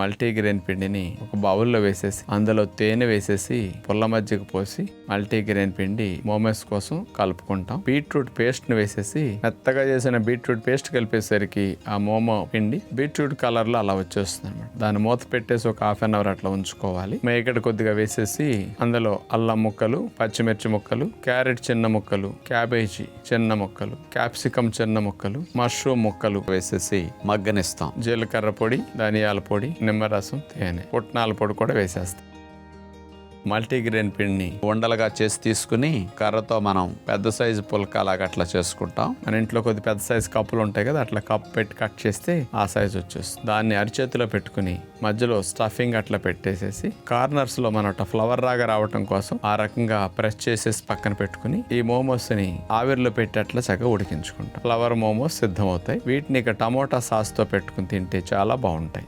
Multigrain పిండిని ఒక బౌల్లో వేసేసి అందులో తేనె వేసేసి పుల్ల మజ్జిగ పోసి మల్టీగ్రెయిన్ పిండి మోమోస్ కోసం కలుపుకుంటాం. బీట్రూట్ పేస్ట్ని వేసేసి మెత్తగా చేసిన బీట్రూట్ పేస్ట్ కలిపేసరికి ఆ మోమో పిండి బీట్రూట్ కలర్లో అలా వచ్చేస్తుంది అనమాట దాన్ని మూత పెట్టేసి ఒక హాఫ్ అన్ అవర్ అట్లా ఉంచుకోవాలి. మేకడ కొద్దిగా వేసేసి అందులో అల్లం ముక్కలు పచ్చిమిర్చి ముక్కలు క్యారెట్ చిన్న ముక్కలు క్యాబేజీ చిన్న ముక్కలు క్యాప్సికమ్ చిన్న ముక్కలు మష్రూమ్ ముక్కలు వేసేసి మగ్గనిస్తాం. జీలకర్ర పొడి ధనియాల పొడి నిమ్మరసం తేనె. పుట్నాల పొడి కూడా వేసేస్తాం. మల్టీగ్రెయిన్ పిండిని ఉండలుగా చేసి తీసుకుని కర్రతో మనం పెద్ద సైజు పుల్క లాగా అట్లా చేసుకుంటాం. మన ఇంట్లో కొద్ది పెద్ద సైజు కప్పులు ఉంటాయి కదా అట్లా కప్ పెట్టి కట్ చేస్తే ఆ సైజు వచ్చేస్తుంది. దాన్ని అరిచేతిలో పెట్టుకుని మధ్యలో స్టఫింగ్ అట్లా పెట్టేసేసి కార్నర్స్లో మనం ఫ్లవర్ రాగా రావటం కోసం ఆ రకంగా ప్రెస్ చేసేసి పక్కన పెట్టుకుని ఈ మోమోస్ని ఆవిరిలో పెట్టి అట్లా చక్కగా ఉడికించుకుంటాం. ఫ్లవర్ మోమోస్ సిద్ధమవుతాయి. వీటిని ఇక టమోటా సాస్తో పెట్టుకుని తింటే చాలా బాగుంటాయి.